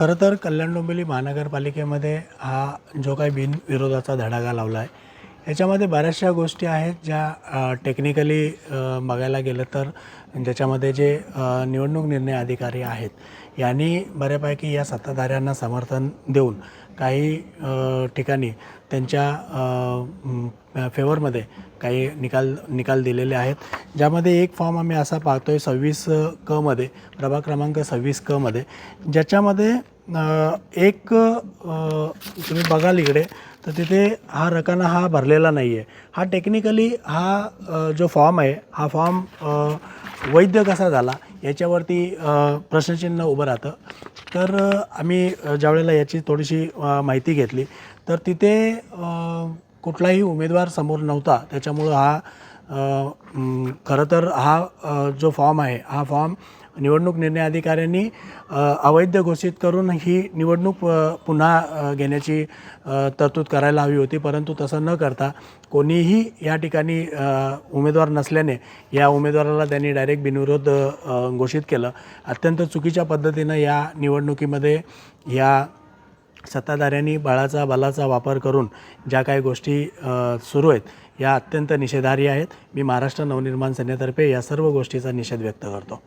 खरं तर कल्याण डोंबिवली महानगरपालिकेमध्ये हा जो काही बिनविरोधाचा धडाका लावला आहे याच्यामध्ये बऱ्याचशा गोष्टी आहेत ज्या टेक्निकली बघायला गेलं तर ज्याच्यामध्ये जे निवडणूक निर्णय अधिकारी आहेत यांनी बऱ्यापैकी या सत्ताधाऱ्यांना समर्थन देऊन काही ठिकाणी त्यांच्या फेवरमध्ये काही निकाल निकाल दिलेले आहेत. ज्यामध्ये एक फॉर्म आम्ही असा पाहतोय सव्वीस कमध्ये प्रभाग क्रमांक सव्वीस कमध्ये ज्याच्यामध्ये एक तुम्ही बघाल इकडे तर तिथे हा रकाना हा भरलेला नाही आहे हा टेक्निकली हा जो फॉर्म आहे हा फॉर्म वैद्य कसा झाला याच्यावरती प्रश्नचिन्ह उभं राहतं. तर आम्ही ज्यावेळेला याची थोडीशी माहिती घेतली तर तिथे कुठलाही उमेदवार समोर नव्हता. त्याच्यामुळं हा खरं तर हा जो फॉर्म आहे हा फॉर्म निवडणूक निर्णय अधिकाऱ्यांनी अवैध घोषित करून ही निवडणूक पुन्हा घेण्याची तरतूद करायला हवी होती. परंतु तसं न करता कोणीही या ठिकाणी उमेदवार नसल्याने या उमेदवाराला त्यांनी डायरेक्ट बिनविरोध घोषित केलं. अत्यंत चुकीच्या पद्धतीनं या निवडणुकीमध्ये या सत्ताधाऱ्यांनी बळाचा बलाचा वापर करून ज्या काही गोष्टी सुरू आहेत या अत्यंत निषेधार्ह आहेत. मी महाराष्ट्र नवनिर्माण सेनेतर्फे या सर्व गोष्टीचा निषेध व्यक्त करतो.